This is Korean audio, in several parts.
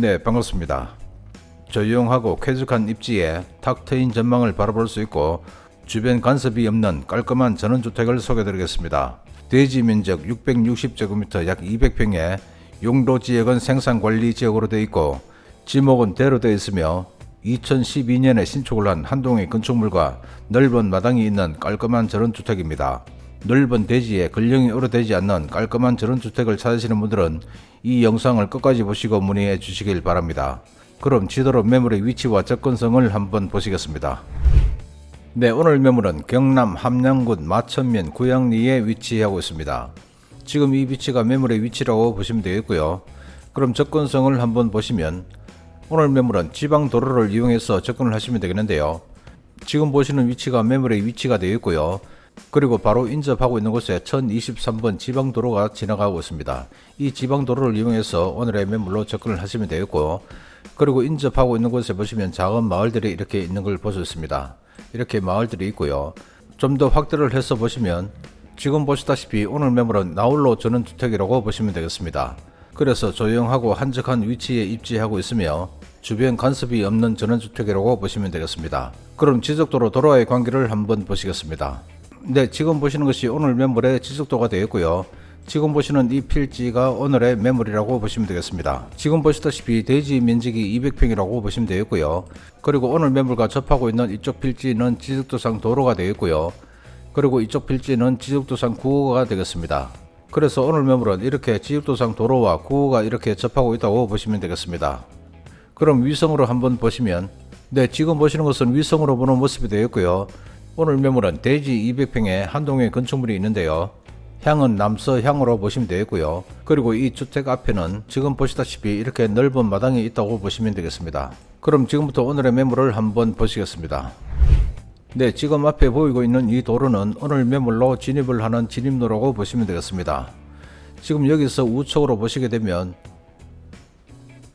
네, 반갑습니다. 조용하고 쾌적한 입지에 탁 트인 전망을 바라볼 수 있고 주변 간섭이 없는 깔끔한 전원주택을 소개드리겠습니다. 대지 면적 660제곱미터 약 200평에 용도 지역은 생산관리 지역으로 되어 있고 지목은 대로 되어 있으며 2012년에 신축을 한 한동의 건축물과 넓은 마당이 있는 깔끔한 전원주택입니다. 넓은 대지에 근령이 오래되지 않는 깔끔한 전원주택을 찾으시는 분들은 이 영상을 끝까지 보시고 문의해 주시길 바랍니다. 그럼 지도로 매물의 위치와 접근성을 한번 보시겠습니다. 네, 오늘 매물은 경남 함양군 마천면 구양리에 위치하고 있습니다. 지금 이 위치가 매물의 위치라고 보시면 되겠고요. 그럼 접근성을 한번 보시면 오늘 매물은 지방 도로를 이용해서 접근을 하시면 되겠는데요. 지금 보시는 위치가 매물의 위치가 되어 있고요. 그리고 바로 인접하고 있는 곳에 1023번 지방도로가 지나가고 있습니다. 이 지방도로를 이용해서 오늘의 매물로 접근을 하시면 되겠고, 그리고 인접하고 있는 곳에 보시면 작은 마을들이 이렇게 있는 걸 볼 수 있습니다. 이렇게 마을들이 있고요. 좀 더 확대를 해서 보시면 지금 보시다시피 오늘 매물은 나홀로 저는 주택이라고 보시면 되겠습니다. 그래서 조용하고 한적한 위치에 입지하고 있으며 주변 간섭이 없는 전원주택이라고 보시면 되겠습니다. 그럼 지속도로 도로와의 관계를 한번 보시겠습니다. 네, 지금 보시는 것이 오늘 매물의 지속도가 되었고요. 지금 보시는 이 필지가 오늘의 매물이라고 보시면 되겠습니다. 지금 보시다시피 대지 면적이 200평이라고 보시면 되겠고요. 그리고 오늘 매물과 접하고 있는 이쪽 필지는 지속도상 도로가 되겠고요. 그리고 이쪽 필지는 지속도상 구호가 되겠습니다. 그래서 오늘 매물은 이렇게 지속도상 도로와 구호가 이렇게 접하고 있다고 보시면 되겠습니다. 그럼 위성으로 한번 보시면 네 지금 보시는 것은 위성으로 보는 모습이 되었고요. 오늘 매물은 대지 200평에 한동의 건축물이 있는데요. 향은 남서향으로 보시면 되겠고요. 그리고 이 주택 앞에는 지금 보시다시피 이렇게 넓은 마당이 있다고 보시면 되겠습니다. 그럼 지금부터 오늘의 매물을 한번 보시겠습니다. 네, 지금 앞에 보이고 있는 이 도로는 오늘 매물로 진입을 하는 진입로라고 보시면 되겠습니다. 지금 여기서 우측으로 보시게 되면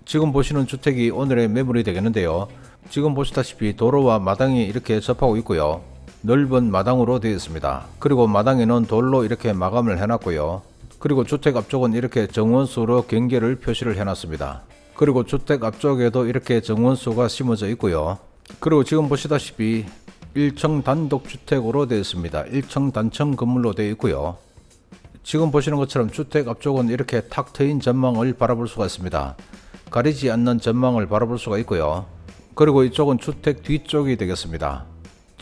지금 보시는 주택이 오늘의 매물이 되겠는데요. 지금 보시다시피 도로와 마당이 이렇게 접하고 있고요. 넓은 마당으로 되어 있습니다. 그리고 마당에는 돌로 이렇게 마감을 해놨고요. 그리고 주택 앞쪽은 이렇게 정원수로 경계를 표시를 해놨습니다. 그리고 주택 앞쪽에도 이렇게 정원수가 심어져 있고요. 그리고 지금 보시다시피 1층 단독주택으로 되어 있습니다. 1층 단층 건물로 되어 있고요. 지금 보시는 것처럼 주택 앞쪽은 이렇게 탁 트인 전망을 바라볼 수가 있습니다. 가리지 않는 전망을 바라볼 수가 있고요. 그리고 이쪽은 주택 뒤쪽이 되겠습니다.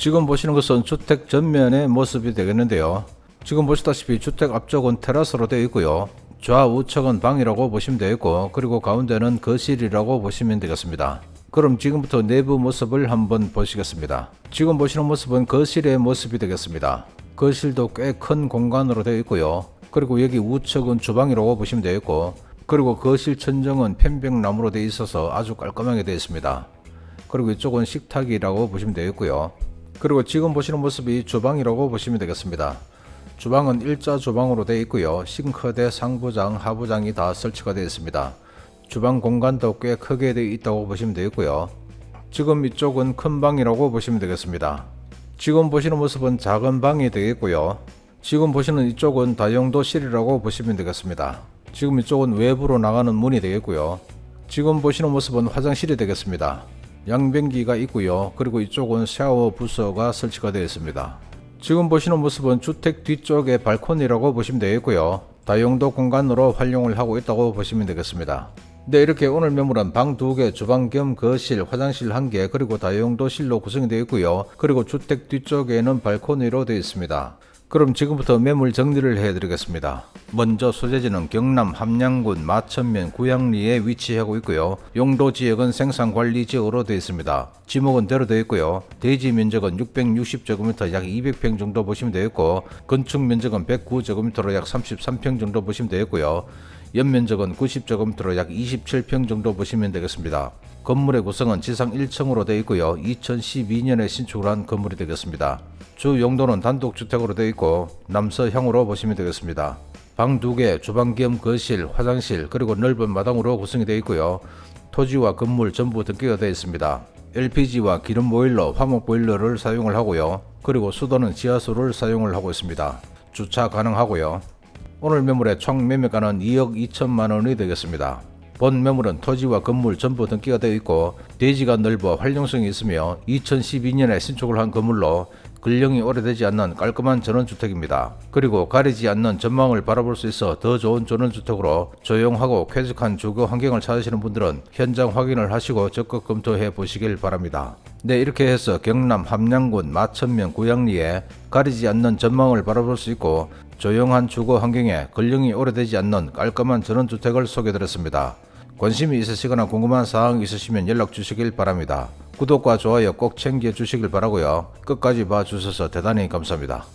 지금 보시는 것은 주택 전면의 모습이 되겠는데요. 지금 보시다시피 주택 앞쪽은 테라스로 되어 있고요. 좌우측은 방이라고 보시면 되겠고 그리고 가운데는 거실이라고 보시면 되겠습니다. 그럼 지금부터 내부 모습을 한번 보시겠습니다. 지금 보시는 모습은 거실의 모습이 되겠습니다. 거실도 꽤 큰 공간으로 되어 있고요. 그리고 여기 우측은 주방이라고 보시면 되겠고 그리고 거실 천정은 편백나무로 되어 있어서 아주 깔끔하게 되어 있습니다. 그리고 이쪽은 식탁이라고 보시면 되겠고요. 그리고 지금 보시는 모습이 주방이라고 보시면 되겠습니다. 주방은 일자 주방으로 되어 있고요. 싱크대, 상부장, 하부장이 다 설치가 되어 있습니다. 주방 공간도 꽤 크게 되어 있다고 보시면 되겠고요. 지금 이쪽은 큰 방이라고 보시면 되겠습니다. 지금 보시는 모습은 작은 방이 되겠고요. 지금 보시는 이쪽은 다용도실이라고 보시면 되겠습니다. 지금 이쪽은 외부로 나가는 문이 되겠고요. 지금 보시는 모습은 화장실이 되겠습니다. 양변기가 있고요. 그리고 이쪽은 샤워 부서가 설치가 되어 있습니다. 지금 보시는 모습은 주택 뒤쪽의 발코니라고 보시면 되겠고요. 다용도 공간으로 활용을 하고 있다고 보시면 되겠습니다. 네, 이렇게 오늘 매물은 방두 개, 주방 겸 거실, 화장실 한 개, 그리고 다용도실로 구성이 되어 있고요. 그리고 주택 뒤쪽에는 발코니로 되어 있습니다. 그럼 지금부터 매물 정리를 해드리겠습니다. 먼저 소재지는 경남 함양군 마천면 구양리에 위치하고 있고요. 용도 지역은 생산관리 지역으로 되어 있습니다. 지목은 대로 되어 있고요. 대지 면적은 660제곱미터 약 200평 정도 보시면 되겠고 건축 면적은 109제곱미터로 약 33평 정도 보시면 되겠고요. 연면적은 90제곱미터로 약 27평 정도 보시면 되겠습니다. 건물의 구성은 지상 1층으로 되어 있고요. 2012년에 신축을 한 건물이 되겠습니다. 주 용도는 단독주택으로 되어 있고 남서향으로 보시면 되겠습니다. 방두 개, 주방 겸 거실, 화장실, 그리고 넓은 마당으로 구성이 되어 있고요. 토지와 건물 전부 등기가 되어 있습니다. LPG와 기름 보일러, 화목 보일러를 사용을 하고요. 그리고 수도는 지하수를 사용을 하고 있습니다. 주차 가능하고요. 오늘 매물의 총 매매가는 2억 2천만 원이 되겠습니다. 본 매물은 토지와 건물 전부 등기가 되어 있고 대지가 넓어 활용성이 있으며 2012년에 신축을 한 건물로 근령이 오래되지 않는 깔끔한 전원주택입니다. 그리고 가리지 않는 전망을 바라볼 수 있어 더 좋은 전원주택으로 조용하고 쾌적한 주거 환경을 찾으시는 분들은 현장 확인을 하시고 적극 검토해 보시길 바랍니다. 네, 이렇게 해서 경남 함양군 마천면 구양리에 가리지 않는 전망을 바라볼 수 있고 조용한 주거 환경에 근령이 오래되지 않는 깔끔한 전원주택을 소개드렸습니다. 관심이 있으시거나 궁금한 사항 있으시면 연락 주시길 바랍니다. 구독과 좋아요 꼭 챙겨 주시길 바라고요. 끝까지 봐주셔서 대단히 감사합니다.